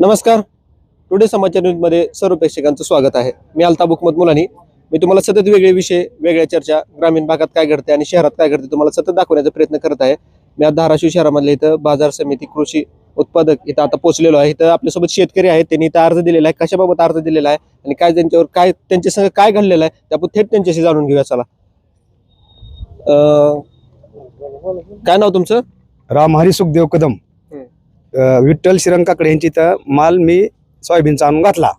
नमस्कार. टुडे समाचार न्यूजमध्ये सर्व प्रेक्षकांचं स्वागत आहे. मी अल्ताफ हुकमत मुलानी. मी तुम्हाला सतत वेगळे विषय वेगळ्या चर्चा ग्रामीण भागात काय घडते आणि शहरात काय घडते तुम्हाला सतत दाखवण्याचा प्रयत्न करत आहे. मी आज धाराशिव शहरामधल्या इथं बाजार समिती कृषी उत्पादक इथं आता पोहोचलेलो आहे. इथं आपल्यासोबत शेतकरी आहेत. त्यांनी इथं अर्ज दिलेला आहे. कशाबाबत अर्ज दिलेला आहे आणि काय त्यांच्यावर काय त्यांच्या संग काय घडलेलं आहे ते आपण थेट त्यांच्याशी जाणून घेऊया. चला. अं, काय नाव तुमचं? रामहरी सुखदेव कदम. विठ्ठल श्रीरंकाकडे यांची इथं माल मी सोयाबीनचा आणून घातला.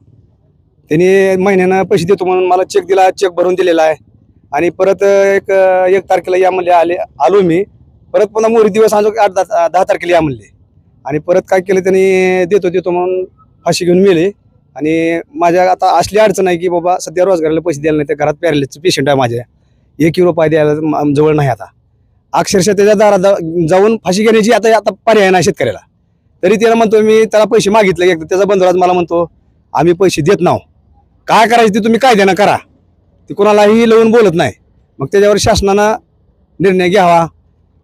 त्यांनी महिन्यानं पैसे देतो म्हणून मला चेक दिला चेक भरून दिलेला आहे. आणि परत एक एक तारखेला या म्हणले आले आलो मी. परत पुन्हा मोरी दिवस आणलो आठ दहा दहा तारखेला या म्हणले. आणि परत काय केलं त्यांनी देतो देतो म्हणून फाशी घेऊन मेले. आणि माझ्या आता असली अडचण आहे की बाबा सध्या रोजगाराला पैसे द्यायला नाही तर घरात पॅरेलिसचं पेशंट आहे माझ्या. एक किलो पाय द्यायला जवळ नाही आता. अक्षरशः त्याच्या दारात जाऊन फाशी घेण्याची आता आता पर्याय नाही शेतकऱ्याला. तरी त्याला म्हणतो मी त्याला पैसे मागितले एकदा त्याचा बंधुराज मला म्हणतो आम्ही पैसे देत नाव. काय करायचं ते तुम्ही कायद्यानं करा. ते कोणालाही लावून बोलत नाही. मग त्याच्यावर शासनानं निर्णय घ्यावा.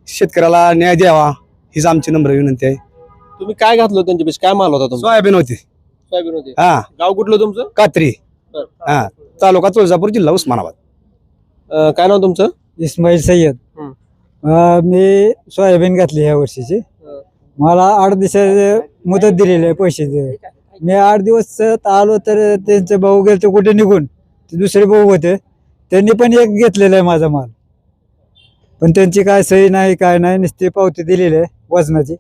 शेतकऱ्याला न्याय द्यावा. हीच आमची नम्र विनंती आहे. तुम्ही काय घातलं त्यांच्यापेक्षा? काय माल होता तुमचा सोयाबीन होती. सोयाबीन होते. हा. गाव कुठलं तुमचं? कात्री. हा. तालुका तुळजापूर जिल्हा उस्मानाबाद. अं, काय नाव तुमचं? इस्माईल सय्यद. हं. अं, मी सोयाबीन घातली ह्या वर्षीची. मला आठ दिवसाची मुदत दिलेली आहे पैशाची. मी आठ दिवस आलो तर त्यांचे भाऊ गेले कुठे निघून? ते दुसरे भाऊ होते. त्यांनी पण एक घेतलेला आहे माझा माल. पण त्यांची काय सही नाही काय नाही नुसती पावती दिलेली आहे वजनाची.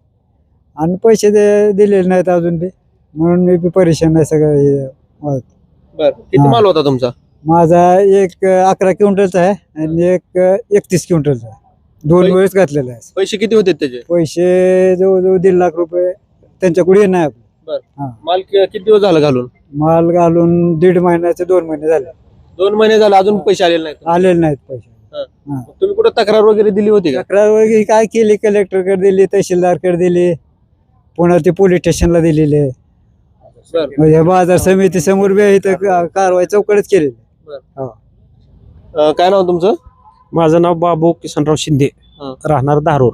आणि पैसे दे दिलेले नाहीत अजून बी. म्हणून मी बी परेशान आहे सगळं हे बर. किती. माल होता तुमचा? माझा एक अकरा क्विंटलचा आहे आणि एक एकतीस क्विंटलचा आहे. दोन वेळेस घातलेला आहे पैसे किती होते त्याचे? पैसे जवळजवळ दीड लाख रुपये त्यांच्याकडे नाही आपलं. माल कि- किती दिवस झालं घालून? माल घालून दीड महिन्याचे दोन महिने झाले. दोन महिने झाले अजून पैसे आलेले नाहीत. आलेले नाहीत पैसे. तुम्ही कुठे तक्रार वगैरे दिली होती का? तक्रार वगैरे काय केली? कलेक्टरकडे दिली तहसीलदारकडे दिली पुन्हा ते पोलीस स्टेशनला दिलेले. बर. म्हणजे बाजार समिती समोर बी इथं का- कारवाई चौकडेच केलेली. अं, काय नाव तुमचं? माझं नाव बाबू किसनराव शिंदे. हं. राहणार धारूर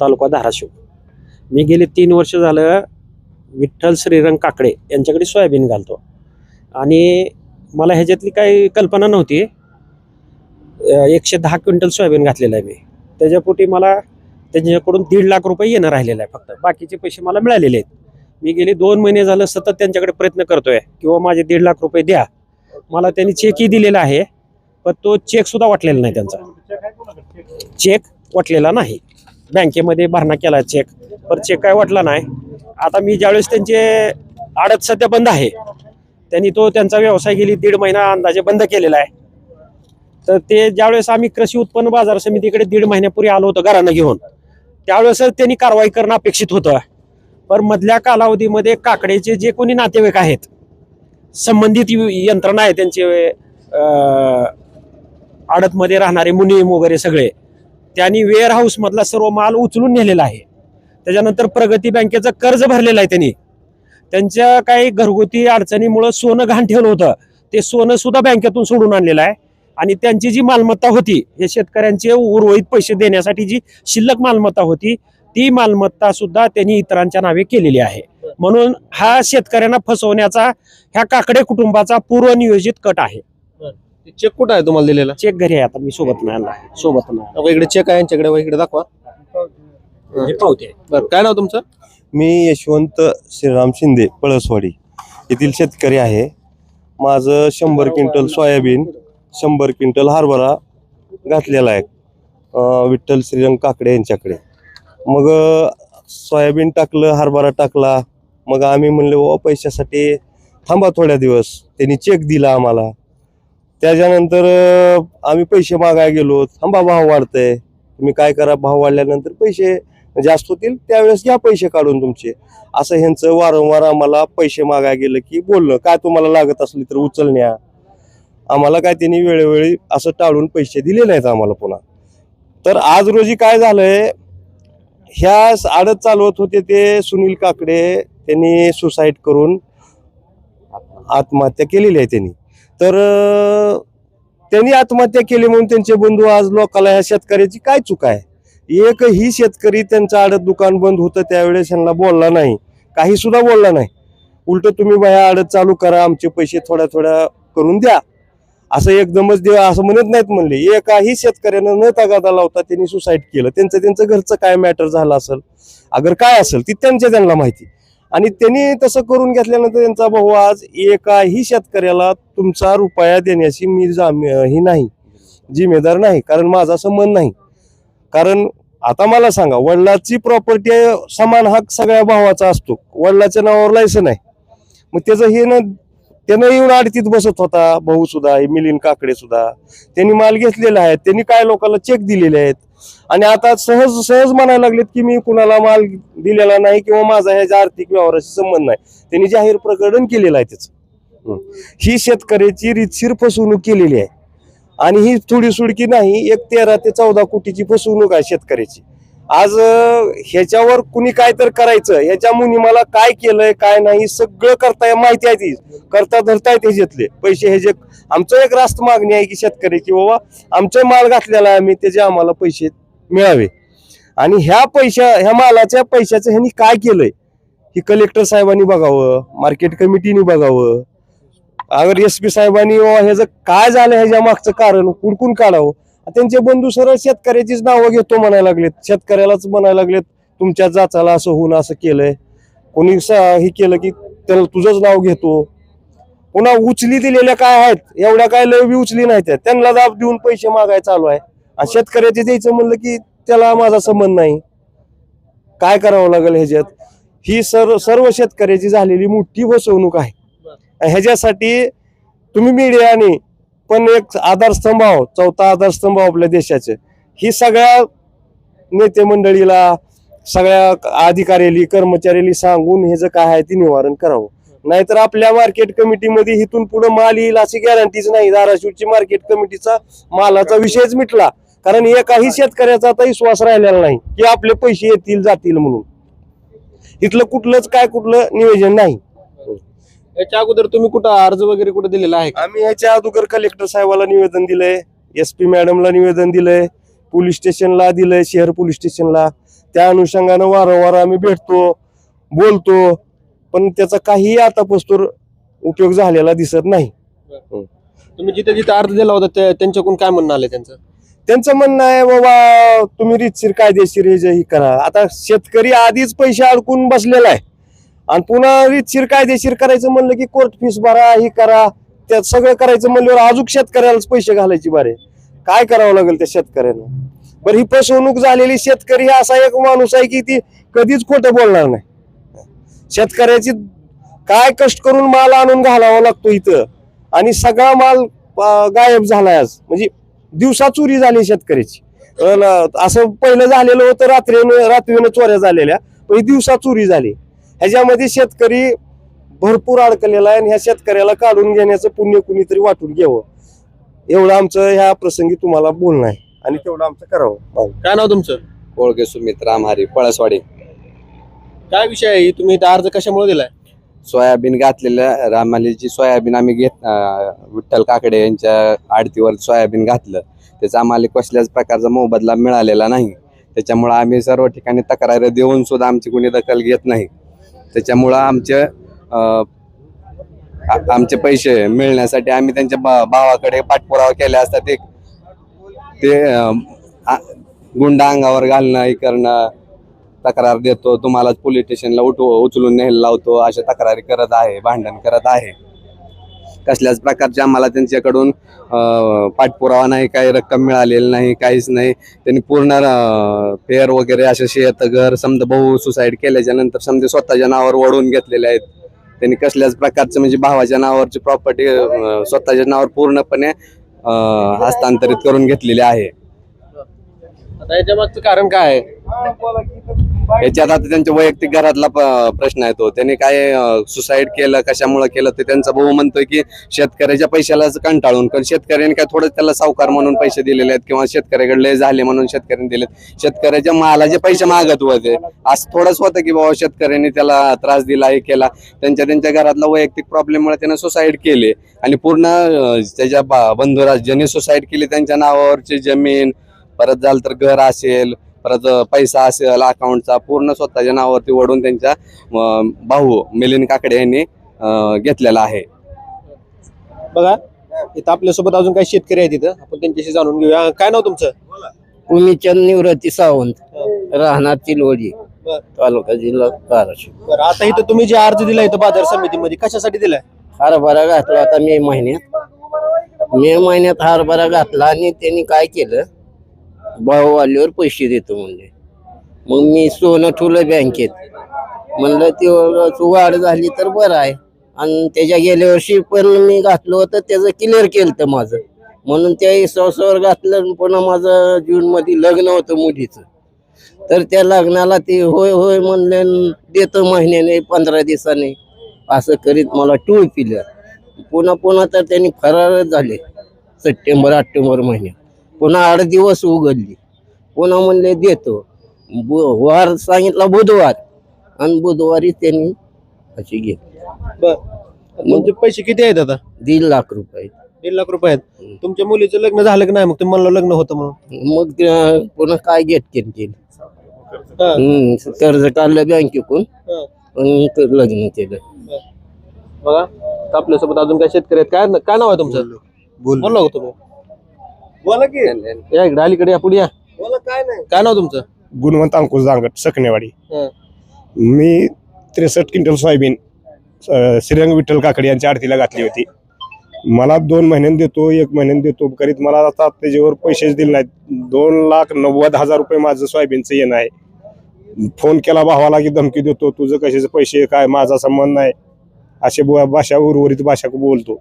तालुका धाराशिव. मी गेले तीन वर्ष झालं विठ्ठल श्रीरंग काकडे यांच्याकडे सोयाबीन घालतो. आणि मला ह्याच्यातली काही कल्पना नव्हती. अं, एकशे दहा क्विंटल सोयाबीन घातलेलं आहे मी. त्याच्यापोटी मला त्यांच्याकडून दीड लाख रुपये येणं राहिलेलं आहे फक्त. बाकीचे पैसे मला मिळालेले आहेत. मी गेले दोन महिने झालं सतत त्यांच्याकडे प्रयत्न करतोय किंवा माझे दीड लाख रुपये द्या. मला त्यांनी चेकही दिलेला आहे. पण तो चेक सुद्धा वाटलेला नाही त्यांचा. चेक वाटलेला नाही. बँकेमध्ये भरणा केला चेक. पर चेक काय वाटला नाही. आता मी ज्यावेळेस त्यांचे आडत सध्या बंद आहे त्यांनी तो त्यांचा व्यवसाय गेली दीड महिना अंदाजे बंद केलेला आहे. तर ते ज्यावेळेस आम्ही कृषी उत्पन्न बाजार समितीकडे दीड महिन्यापूर्वी आलो होतो घरानं घेऊन त्यावेळेस त्यांनी कारवाई करणं अपेक्षित होतं. पण मधल्या कालावधीमध्ये काकडेचे जे कोणी नातेवाईक आहेत संबंधित यु- यंत्रणा आहे त्यांचे आडतमध्ये राहणारे मुनीम वगैरे सगळे त्यांनी वेअर मधला सर्व माल उचलून नेलेला आहे. त्याच्यानंतर प्रगती बँकेचं कर्ज भरलेलं आहे त्यांनी. त्यांच्या काही घरगुती अडचणीमुळं सोनं घाण ठेवलं होतं. ते सोनं सुद्धा बँकेतून सोडून आणलेलं आहे. आणि त्यांची जी मालमत्ता होती हे शेतकऱ्यांचे उर्वरित पैसे देण्यासाठी जी शिल्लक मालमत्ता होती ती मालमत्ता सुद्धा त्यांनी इतरांच्या नावे केलेली आहे. म्हणून हा शेतकऱ्यांना फसवण्याचा ह्या काकडे कुटुंबाचा पूर्वनियोजित कट आहे. चेक कुठं आहे तुम्हाला दिलेला? चेक घरी आहे आता मी सोबत नाही आणला सोबत नाही अहो, इकडे चेक आहे यांच्याकडे व इकडे दाखवा. आणला. हे. पावते आहे. बर काय नाव तुमचं? मी यशवंत श्रीराम शिंदे पळसवाडी. येथील शेतकरी आहे. माझं शंभर क्विंटल सोयाबीन शंभर क्विंटल हरभरा घातलेला आहे. अं, विठ्ठल श्रीरंग काकडे यांच्याकडे. मग अं, सोयाबीन टाकलं हरभरा टाकला. मग आम्ही म्हणले बाबा पैशासाठी थांबा थोड्या दिवस. त्यांनी चेक दिला आम्हाला. त्याच्यानंतर आम्ही पैसे मागायला गेलो. थांबा भाव वाढतंय. तुम्ही काय करा भाव वाढल्यानंतर पैसे जास्त होतील त्यावेळेस घ्या पैसे काढून तुमचे. असं ह्यांचं वारंवार आम्हाला पैसे मागायला गेलं की बोलणं. काय तुम्हाला लागत असली तर उचलण्या. आम्हाला काय त्यांनी वेळोवेळी असं टाळून पैसे दिले नाहीत आम्हाला पुन्हा. तर आज रोजी काय झालंय ह्या आडत चालवत होते ते सुनील काकडे. त्यांनी सुसाईड करून आत्महत्या केलेली आहे त्यांनी. तर त्यांनी आत्महत्या केली म्हणून त्यांचे बंधू आज लोकाला ह्या शेतकऱ्याची काय चूक आहे? एकही शेतकरी त्यांचं आडत दुकान बंद होतं त्यावेळेस यांना बोलला नाही. काही सुद्धा बोलला नाही. उलट तुम्ही बाया आडत चालू करा आमचे पैसे थोड्या थोड्या करून द्या. असं एकदमच देव असं म्हणत नाहीत म्हणले. एकाही शेतकऱ्यानं न तगादा लावता त्यांनी सुसाईड केलं. त्यांचं त्यांचं घरचं काय मॅटर झालं असेल? अगर काय असेल ती त्यांच्या त्यांना माहिती. आणि त्यांनी तसं करून घेतल्यानंतर त्यांचा भाऊ आज एकाही शेतकऱ्याला तुमचा रुपया देण्याची मी जाम ही नाही जिम्मेदार नाही कारण माझा संबंध नाही. कारण आता मला सांगा वडिलाची प्रॉपर्टी समान हक सगळ्या भावाचा असतो. वडिलाच्या नावावर लायसन आहे. मग त्याचं हे ना त्यानं येऊन आडतीत बसत होता भाऊ सुद्धा हे मिलिंद काकडे सुद्धा. त्यांनी माल घेतलेला आहे त्यांनी काय लोकांना चेक दिलेले आहेत? आणि आता सहज सहज म्हणायला लागलेत की मी कुणाला माल दिलेला नाही किंवा माझा ह्याच्या आर्थिक व्यवहाराशी संबंध नाही. त्यांनी जाहीर प्रकरण केलेलं आहे त्याचं. ही शेतकऱ्याची रितशीर फसवणूक केलेली आहे. आणि ही थोडी सुडकी नाही एक तेरा ते चौदा कोटीची फसवणूक आहे शेतकऱ्याची. आज ह्याच्यावर कुणी काय तर करायचं ह्याच्या मुनी मला काय केलंय काय नाही सगळं करता माहिती आहे ती. करता धरता येते घेतले पैसे ह्याचे आमचं एक रास्त मागणी आहे की शेतकऱ्याची बाबा आमचा माल घातलेला आहे आम्ही त्याचे आम्हाला पैसे मिळावे. आणि ह्या पैशा ह्या मालाच्या पैशाचं ह्यांनी काय केलंय? ही कलेक्टर साहेबांनी बघावं मार्केट कमिटीने बघावं अगर एस पी साहेबांनी बाबा ह्याचं काय झालं ह्याच्या मागचं कारण कुडकून काढावं त्यांचे बंधू सरळ शेतकऱ्याचीच नावं घेतो म्हणायला लागलेत. शेतकऱ्यालाच म्हणायला लागलेत तुमच्या जाचाला असं होऊन असं केलंय. कोणी हे केलं की त्याला तुझंच नाव घेतो. पुन्हा उचली दिलेल्या काय आहेत? एवढ्या काय बी उचली नाही त्या त्यांना दाब देऊन पैसे मागाय चालू आहे. आणि शेतकऱ्याचे द्यायचं म्हणलं की त्याला माझा संबंध नाही. काय करावं लागेल ह्याच्यात? ही सर्व सर्व शेतकऱ्याची झालेली मोठी फसवणूक आहे. ह्याच्यासाठी तुम्ही मीडियाने पण एक आधारस्तंभ आहो चौथा आधारस्तंभ आपल्या देशाचे. ही सगळ्या नेते मंडळीला सगळ्या अधिकाऱ्याली कर्मचाऱ्याली सांगून हे जे काय आहे ते निवारण करावं. नाहीतर आपल्या मार्केट कमिटीमध्ये इथून पुढे माल येईल अशी गॅरंटीच नाही. धाराशिवची मार्केट कमिटीचा मालाचा विषयच मिटला. कारण एकाही शेतकऱ्याचा आता विश्वास राहिलेला नाही की आपले पैसे येतील जातील म्हणून. इथलं कुठलंच काय कुठलं नियोजन नाही. याच्या अगोदर तुम्ही कुठं अर्ज वगैरे कुठं दिलेला आहे का? आम्ही ह्याच्या अगोदर कलेक्टर साहेबाला निवेदन दिलंय एस पी मॅडमला निवेदन दिलंय पोलीस स्टेशनला दिलंय शहर पोलीस स्टेशनला त्या अनुषंगानं वारंवार आम्ही भेटतो बोलतो पण त्याचा काहीही आता पस्तूर उपयोग झालेला दिसत नाही. तुम्ही जिथे जिथे अर्ज दिला होता त्या- त्यांच्याकडून काय म्हणणं आलं त्यांचं? त्यांचं म्हणणं आहे बाबा तुम्ही रीतशीर कायदेशीर हे जे ही करा. आता शेतकरी आधीच पैसे अडकून बसलेला आहे. आणि पुन्हा रीतशीर कायदेशीर करायचं म्हणलं की कोर्ट फीस भरा हे करा. त्यात सगळं करायचं म्हणल्यावर अजून शेतकऱ्यालाच पैसे घालायचे बारे. काय करावं लागेल त्या शेतकऱ्यानं? बरं ही फसवणूक झालेली शेतकरी हा असा एक माणूस आहे की ती कधीच खोटं बोलणार नाही. शेतकऱ्याची काय कष्ट करून माल आणून घालावा लागतो इथं? आणि सगळा माल गायब झालाय आज. म्हणजे दिवसा चोरी झाली शेतकऱ्याची. असं पहिलं झालेलं होतं रात्रीनं रात्रीनं चोऱ्या झालेल्या. पण दिवसा चोरी झाली. ह्याच्यामध्ये शेतकरी भरपूर अडकलेला आहे आणि ह्या शेतकऱ्याला काढून घेण्याचं पुण्य कुणीतरी वाटून घ्यावं. एवढं आमचं ह्या प्रसंगी तुम्हाला बोलणं आहे. आणि तेवढं आमचं करावं. काय नाव तुमचं? ओळखे सुमित रामहारी पळसवाडी. काय विषय आहे? तुम्ही इथं अर्ज कशामुळे दिलाय? सोयाबीन घातलेलं रामालीची सोयाबीन आम्ही घेत विठ्ठल काकडे यांच्या आडतीवर सोयाबीन घातलं. त्याचा आम्हाला कसल्याच प्रकारचा मोबदला मिळालेला नाही. त्याच्यामुळं आम्ही सर्व ठिकाणी तक्रार देऊन सुद्धा आमची कोणी दखल घेत नाही. त्याच्यामुळं आमचे आमचे पैसे मिळण्यासाठी आम्ही त्यांच्या भावाकडे पाठपुरावा केला असता. ते ते गुंडा अंगावर घालणं हे करणं तक्रार देतो. तुम्हाला पोलीस स्टेशनला उठ उचलून न्यायला लावतो. अशा तक्रारी करत आहे भांडण करत आहे. कसल्याच प्रकारचे आम्हाला त्यांच्याकडून पाठपुरावा नाही काही रक्कम मिळालेली नाही काहीच नाही. त्यांनी पूर्ण फेअर वगैरे असं शेत घर समजा भाऊ सुसाईड केल्याच्यानंतर समजा स्वतःच्या नावावर ओढून घेतलेले आहेत. त्यांनी कसल्याच प्रकारचं म्हणजे भावाच्या नावावरची प्रॉपर्टी स्वतःच्या नावावर पूर्णपणे हस्तांतरित करून घेतलेली आहे. आता याच्या मागचं कारण काय आहे? याच्यात आता त्यांच्या वैयक्तिक घरातला प्रश्न आहे तो. त्यांनी काय सुसाईड केलं कशामुळे केलं ते त्यांचा भाऊ म्हणतोय की शेतकऱ्याच्या पैशालाच कंटाळून कारण शेतकऱ्यांनी काय थोडं त्याला सावकार म्हणून पैसे दिलेले आहेत किंवा शेतकऱ्याकडे लय झाले म्हणून शेतकऱ्यांनी दिलेत. शेतकऱ्याच्या मालाचे पैसे मागत होते. असं थोडंच होतं की बाबा शेतकऱ्यांनी त्याला त्रास दिला हे केला. त्यांच्या त्यांच्या घरातला वैयक्तिक प्रॉब्लेममुळे त्यांना सुसाईड केले. आणि पूर्ण त्याच्या बंधुराज ज्यांनी सुसाईड केली. त्यांच्या नावावरची जमीन परत झालं तर घर असेल. परत पैसा असेल अकाउंटचा पूर्ण स्वतःच्या नावावरती ओढून त्यांच्या भाऊ मिलिंद काकडे यांनी घेतलेला आहे. बघा इथं आपल्यासोबत अजून काही शेतकरी आहेत तिथं आपण त्यांच्याशी जाणून घेऊया. काय नाव तुमचं? उमीचंद निवृत्ती सावंत राहणार चिलवडी बर. तालुका जिल्हा धाराशिव. बरं आता इथं तुम्ही जे अर्ज दिला इथं बाजार समितीमध्ये कशासाठी दिलाय? हरभरा घातला आता मे महिन्यात. मे महिन्यात हरभरा घातला आणि त्यांनी काय केलं? भाऊ आल्यावर पैसे देतो म्हणजे मग मी सोनं ठेवलं बँकेत. म्हणलं ते वाढ झाली तर बरं आहे. आणि त्याच्या गेल्या वर्षी पण मी घातलं होतं त्याचं क्लिअर केलं तर माझं. म्हणून त्या विश्वासावर घातलं आणि पुन्हा माझं जूनमध्ये लग्न होतं मुलीचं. तर त्या लग्नाला ते होय होय म्हणले देतो महिन्याने पंधरा दिवसाने. असं करीत मला टूळ पिलं. पुन्हा पुन्हा तर त्यांनी फरारच झाले. सप्टेंबर ऑक्टोबर महिन्यात. पुन्हा आठ दिवस उघडली. पुन्हा म्हणले देतो. बु- वार सांगितला बुधवार. आणि बुधवारी त्यांनी अशी घेतली. बर. तुमचे पैसे किती आहेत आता? दीड लाख रुपये दीड लाख रुपये आहेत. तुमच्या मुलीचं लग्न झालं की नाही? मग तुम्ही म्हणलं लग्न होतं म्हणून. मग पुन्हा काय घेत केली? हा. कर्ज काढलं ते लग्न केलं. बघा आपल्यासोबत अजून काही शेतकरी आहेत. काय काय नाव आहे तुमचं? बोला हो तुम्ही? बोला की. या इकडे अलीकडे या पुढे या. बोला काय नाही. काय नाव तुमचं? गुणवंत अंकुश जांगट सकनेवाडी हं. मी त्रेसष्ट क्विंटल सोयाबीन अं, श्रीरंग विठ्ठल काकडे यांच्या आरतीला घातली होती. मला दोन महिन्यानं देतो एक महिन्यानं देतो. करीत मला आता त्याच्यावर पैसेच दिले नाहीत. दोन लाख नव्वद हजार रुपये माझं सोयाबीनचं येणं आहे. फोन केला भावाला की धमकी देतो. तुझं कशाचे पैसे काय माझा संबंध नाही. असे बो- भाषा उर्वरित भाषा बोलतो.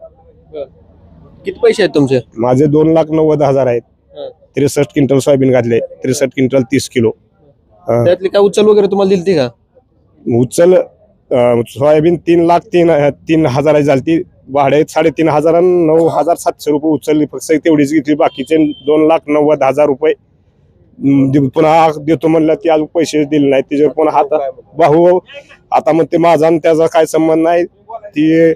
किती पैसे आहेत तुमचे? माझे दोन लाख नव्वद हजार आहेत. त्रेसष्ट क्विंटल सोयाबीन घातले. त्रेसष्ट क्विंटल तीस किलो. हं. त्यातली काय उचल वगैरे तुम्हाला दिली का? उचल अं, सोयाबीन तीन लाख तीन तीन हजाराची झाली भाडे साडेतीन हजार आणि नऊ हजार सातशे रुपये उचलली. फक्त तेवढीच घेतली. बाकीचे दोन लाख नव्वद हजार रुपये. अं, दे- पुन्हा देतो म्हणलं ती अजून पैसे दिले नाहीत. त्याच्यावर पुन्हा हात भाऊ आता मग ते माझा आणि त्याचा काय संबंध नाही. ती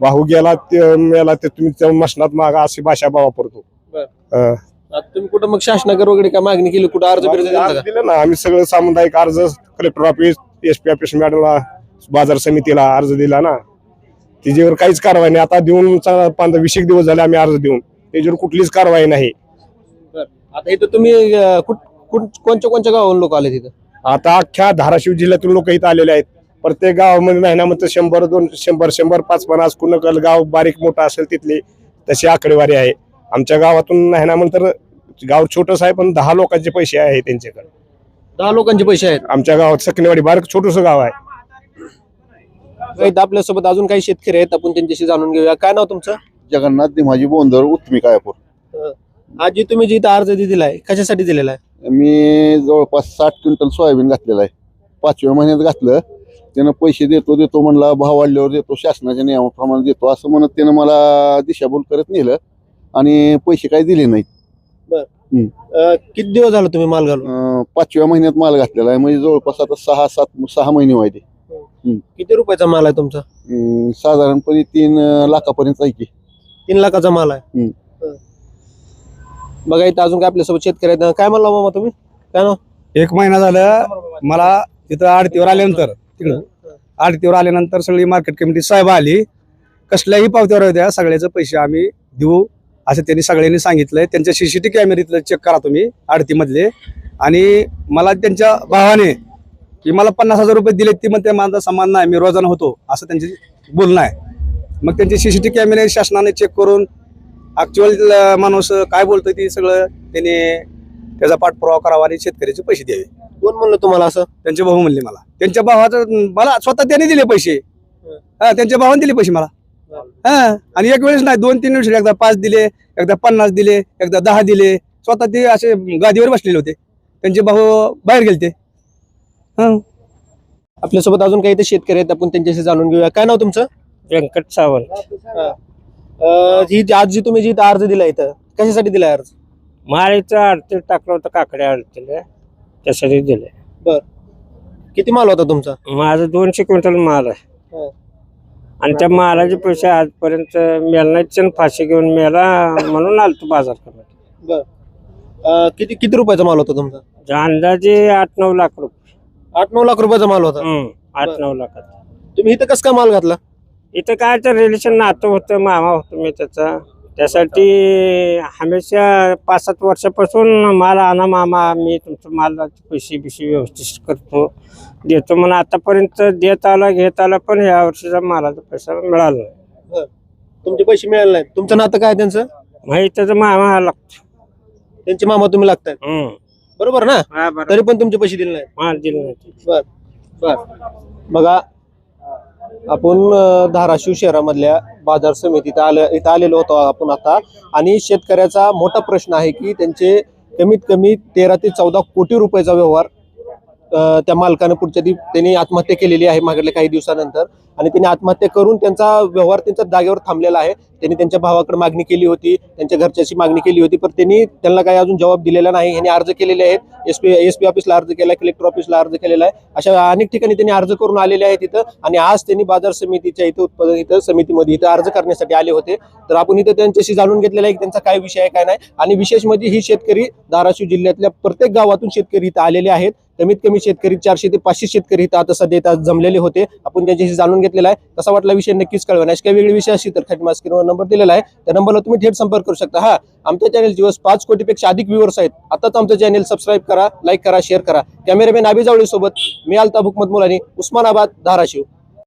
भाऊ गेला ते मेला ते तुम्ही त्या मशनात मागा अशी भाषा वापरतो बरं. अं, आता तुम्ही कुठं मग शासनाकडे वगैरे काय मागणी केली? कुठं अर्ज बिर्ज दिला अर्ज का दिलं ना. आम्ही सगळं सामुदायिक अर्ज collector office S P office मॅडमला बाजार समितीला अर्ज दिला ना. त्याच्यावर काहीच कारवाई नाही. आता देऊन चा- पंधरा वीस एक दिवस झाले आम्ही अर्ज देऊन. त्याच्यावर कुठलीच कारवाई नाही. आता इथं तुम्ही अं, कुठ कुठ- कोणत्या कोणत्या गावाहून लोक आले तिथं आता अख्ख्या धाराशिव जिल्ह्यातून लोक इथं आलेले आहेत. प्रत्येक गावामध्ये नाही ना म्हणतं शंभर दोन शंभर शंभर पाच पन्नास कुणकल गाव बारीक मोठं असेल तिथली तशी आकडेवारी आहे. आमच्या गावातून नाही ना म्हणतर गाव छोटंच आहे पण दहा लोकांचे पैसे आहे त्यांच्याकडे. दहा लोकांचे पैसे आहेत. आमच्या गावात सकनेवाडी बारीक छोटंसं गाव आहे. इथं आपल्यासोबत अजून काही शेतकरी आहेत आपण त्यांच्याशी जाणून घेऊया. काय नाव तुमचं? जगन्नाथ निमाजी बोंदर उत्तमी कायापूर आजी तुम्ही जी इथं अर्ज दिलाय कशासाठी दिलेला आहे? मी जवळपास साठ क्विंटल सोयाबीन घातलेलं आहे. पाचव्या महिन्यात घातलं. त्यानं पैसे देतो देतो म्हणला भाव वाढल्यावर देतो शासनाच्या नियमाप्रमाणे देतो असं म्हणत त्यानं मला दिशाभूल करत नेलं आणि पैसे काही दिले नाहीत. अं, किती दिवस झालं तुम्ही माल घालून? अं, पाचव्या महिन्यात माल घातलेला आहे म्हणजे जवळपास आता सहा सात सहा महिने व्हायचे किती रुपयाचा माल आहे तुमचा? अं, साधारणपणे तीन अं, लाखापर्यंत आहे की. तीन लाखाचा माल आहे. हम्म. हं. बघा इथं अजून काय आपल्यासोबत शेतकरी आहेत. काय म्हणला मामा तुम्ही? काय नाव? एक महिना झालं मला तिथं आडतीवर आल्यानंतर तिकडं. आडतीवर आल्यानंतर सगळी मार्केट कमिटी साहेब आली. कसल्याही पावत्यावर होत्या सगळ्याचे पैसे आम्ही देऊ असं त्यांनी सगळ्यांनी सांगितलंय. त्यांच्या सीसीटीव्ही कॅमेऱ्यातलं चेक करा तुम्ही आडतीमधले. आणि मला त्यांच्या भावाने की मला पन्नास हजार रुपये दिले ती म्हणते माझा समान नाही मी रोजाना होतो असं त्यांचे बोलणं आहे. मग त्यांचे सीसीटीव्ही कॅमेरे शासनाने चेक करून ऍक्च्युअल माणूस काय बोलतोय ते सगळं त्यांनी त्याचा पाठपुरावा करावा आणि शेतकऱ्याचे पैसे द्यावे. कोण म्हणलं तुम्हाला असं? त्यांचे भाऊ म्हणले मला. त्यांच्या भावाचं मला स्वतः त्यांनी दिले पैसे. हा. त्यांच्या भावाने दिले पैसे मला. हा आणि एक वेळेस नाही दोन तीन वेळेस एकदा पाच दिले एकदा पन्नास दिले एकदा दहा दिले. स्वतः ते असे गादीवर बसलेले होते. त्यांचे भाऊ बाहेर गेलते. हा. आपल्यासोबत अजून काही इथे शेतकरी आहेत आपण त्यांच्याशी जाणून घेऊया. काय नाव तुमचं? व्यंकट सावंत. अं, ही जी- आज जी तुम्ही जी अर्ज दिला इथं कशासाठी दिलाय अर्ज? माळीचं आरती टाकलं होतं काकड्या आरतीला त्यासाठी दिले किती माल होता तुमचा? माझं दोनशे क्विंटल माल आहे. हं. आणि त्या मालाचे पैसे आजपर्यंत नाहीत आणि फाशी घेऊन मेला म्हणून आलतो बाजार करण्यात अं, किती किती रुपयाचा माल होता तुमचा? अंदाजे आठ नऊ लाख रुपये. आठ नऊ लाख रुपयाचा माल होता? हम्म, आठ बरं. नऊ लाखात तुम्ही इथं कसं काय माल घातला? इथं काय तर रिलेशन नातं होतं मामा होतो मी त्याचा. त्यासाठी हमेशा पाच सात वर्षापासून माल आणा मामा मी तुमचं मालाचे पैसे बिशे व्यवस्थित करतो देतो. म्हणून आतापर्यंत देत आला घेत आला पण या वर्षीचा मालाचा पैसा मिळाला नाही. तुमचे पैसे मिळाले नाहीत. तुमचं नातं काय त्यांचं? माहिती त्याचा मामा हा लागतो. त्यांचे मामा तुम्ही लागतायत. हम्म. बरोबर ना? हा बरं तरी पण तुमचे पैसे दिले नाहीत. हा दिलं नाही बर बर. बघा आपण अं, धाराशिव शहरामधल्या बाजार समितीत आलं इथं आलेलो होतो आपण आता. आणि शेतकऱ्याचा मोठा प्रश्न आहे की त्यांचे कमीत कमी तेरा ते चौदा कोटी रुपयाचा व्यवहार त्या मालकानं पुढच्या दिव त्यांनी आत्महत्या केलेली आहे मागल्या काही दिवसानंतर. आणि त्यांनी आत्महत्या करून त्यांचा व्यवहार त्यांच्या जागेवर थांबलेला आहे. त्यांनी त्यांच्या भावाकडे मागणी केली होती त्यांच्या घरच्याशी मागणी केली होती पण त्यांनी त्यांना काही अजून जबाब दिलेला नाही. यांनी अर्ज केलेले आहेत. एस पी एस पी ऑफिसला अर्ज केला कलेक्टर ऑफिसला अर्ज केलेला आहे. अशा अनेक ठिकाणी त्यांनी अर्ज करून आलेले आहेत इथं. आणि आज त्यांनी बाजार समितीच्या इथं उत्पादन इथं समितीमध्ये इथं अर्ज करण्यासाठी आले होते. तर आपण इथं त्यांच्याशी जाणून घेतलेलं आहे की त्यांचा काय विषय आहे काय नाही. आणि विशेष म्हणजे ही शेतकरी धाराशिव जिल्ह्यातल्या प्रत्येक गावातून शेतकरी इथं आलेले आहेत. कमीत कमी शेतकरी चारशे ते पाचशे शेतकरी इथं आता सध्या इथं जमलेले होते. आपण त्यांच्याशी जाणून घेतलेला आहे कसा वाटला विषय नक्कीच कळवा. नाही काही वेगळी विषय असतील तर खाली स्क्रीनवर नंबर दिलेला आहे त्या नंबरला तुम्ही थेट संपर्क करू शकता. हा आमच्या चॅनल दिवस पाच कोटीपेक्षा अधिक व्ह्युअर्स आहेत. आताच आमचं चॅनल सबस्क्राईब करा लाईक करा शेअर करा. कॅमेरामॅन आबी जावळी सोबत मी आलता हुकमत मुलानी उस्मानाबाद धाराशिव.